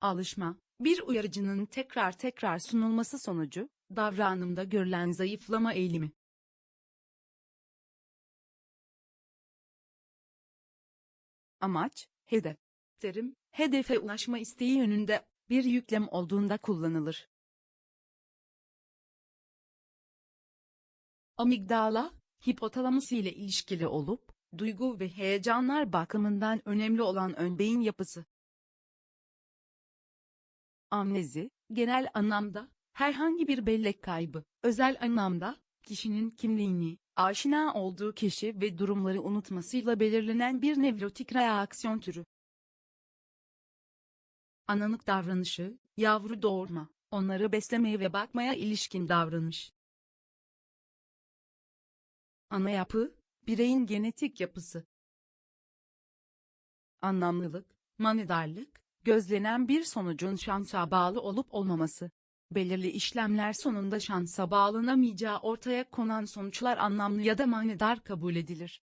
Alışma, bir uyarıcının tekrar tekrar sunulması sonucu, davranımda görülen zayıflama eğilimi. Amaç, hedef. Terim, hedefe ulaşma isteği yönünde bir yüklem olduğunda kullanılır. Amigdala, hipotalamus ile ilişkili olup, duygu ve heyecanlar bakımından önemli olan ön beyin yapısı. Amnezi, genel anlamda, herhangi bir bellek kaybı, özel anlamda, kişinin kimliğini, aşina olduğu kişi ve durumları unutmasıyla belirlenen bir nevrotik reaksiyon türü. Ananık davranışı, yavru doğurma, onları beslemeye ve bakmaya ilişkin davranış. Ana yapı, bireyin genetik yapısı. Anlamlılık, manidarlık, gözlenen bir sonucun şansa bağlı olup olmaması. Belirli işlemler sonunda şansa bağlanamayacağı ortaya konan sonuçlar anlamlı ya da manidar kabul edilir.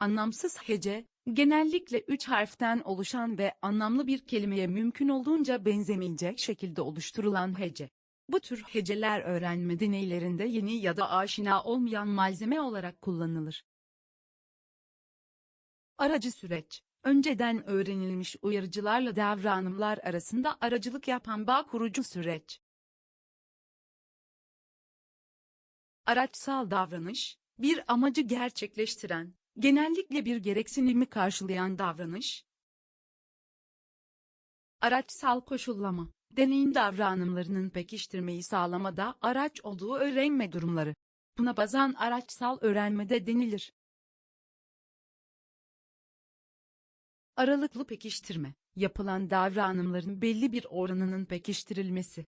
Anlamsız hece, genellikle üç harften oluşan ve anlamlı bir kelimeye mümkün olduğunca benzemeyecek şekilde oluşturulan hece. Bu tür heceler öğrenme deneylerinde yeni ya da aşina olmayan malzeme olarak kullanılır. Aracı süreç, önceden öğrenilmiş uyarıcılarla davranımlar arasında aracılık yapan bağ kurucu süreç. Araçsal davranış, bir amacı gerçekleştiren, genellikle bir gereksinimi karşılayan davranış. Araçsal koşullama, deneyin davranımlarının pekiştirmeyi sağlamada araç olduğu öğrenme durumları. Buna bazan araçsal öğrenmede denilir. Aralıklı pekiştirme, yapılan davranımların belli bir oranının pekiştirilmesi.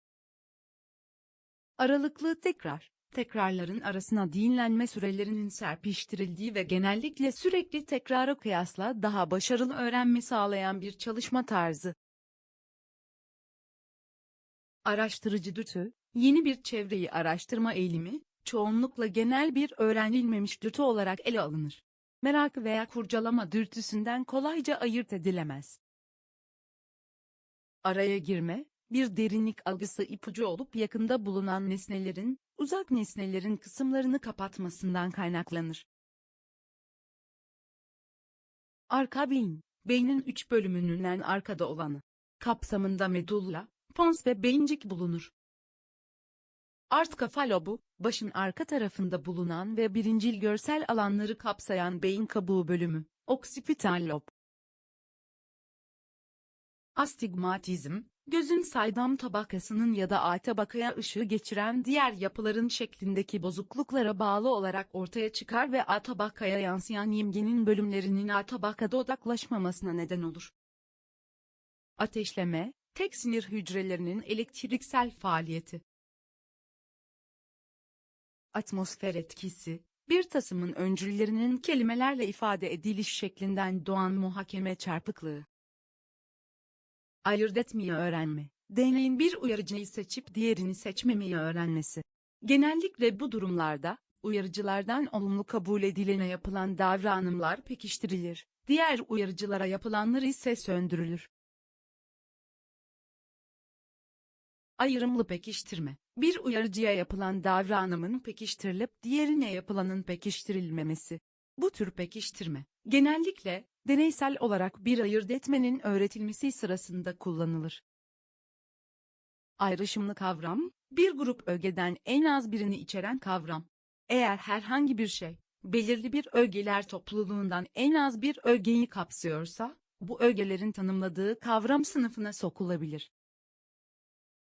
Aralıklı tekrar, tekrarların arasına dinlenme sürelerinin serpiştirildiği ve genellikle sürekli tekrara kıyasla daha başarılı öğrenme sağlayan bir çalışma tarzı. Araştırıcı dürtü, yeni bir çevreyi araştırma eğilimi, çoğunlukla genel bir öğrenilmemiş dürtü olarak ele alınır. Merak veya kurcalama dürtüsünden kolayca ayırt edilemez. Araya girme, bir derinlik algısı ipucu olup yakında bulunan nesnelerin, uzak nesnelerin kısımlarını kapatmasından kaynaklanır. Arka beyin, beynin üç bölümünün arkada olanı. Kapsamında medulla, pons ve beyincik bulunur. Art kafa lobu, başın arka tarafında bulunan ve birincil görsel alanları kapsayan beyin kabuğu bölümü, oksipital lob. Astigmatizm, gözün saydam tabakasının ya da A tabakaya ışığı geçiren diğer yapıların şeklindeki bozukluklara bağlı olarak ortaya çıkar ve A tabakaya yansıyan imgenin bölümlerinin A tabakada odaklaşmamasına neden olur. Ateşleme, tek sinir hücrelerinin elektriksel faaliyeti. Atmosfer etkisi, bir tasımın öncüllerinin kelimelerle ifade ediliş şeklinden doğan muhakeme çarpıklığı. Ayırt etmeyi öğrenme, deneyin bir uyarıcıyı seçip diğerini seçmemeyi öğrenmesi. Genellikle bu durumlarda, uyarıcılardan olumlu kabul edilene yapılan davranımlar pekiştirilir, diğer uyarıcılara yapılanlar ise söndürülür. Ayrımlı pekiştirme, bir uyarıcıya yapılan davranımın pekiştirilip diğerine yapılanın pekiştirilmemesi. Bu tür pekiştirme, genellikle, deneysel olarak bir ayırt etmenin öğretilmesi sırasında kullanılır. Ayrışımlı kavram, bir grup ögeden en az birini içeren kavram. Eğer herhangi bir şey, belirli bir ögeler topluluğundan en az bir ögeyi kapsıyorsa, bu ögelerin tanımladığı kavram sınıfına sokulabilir.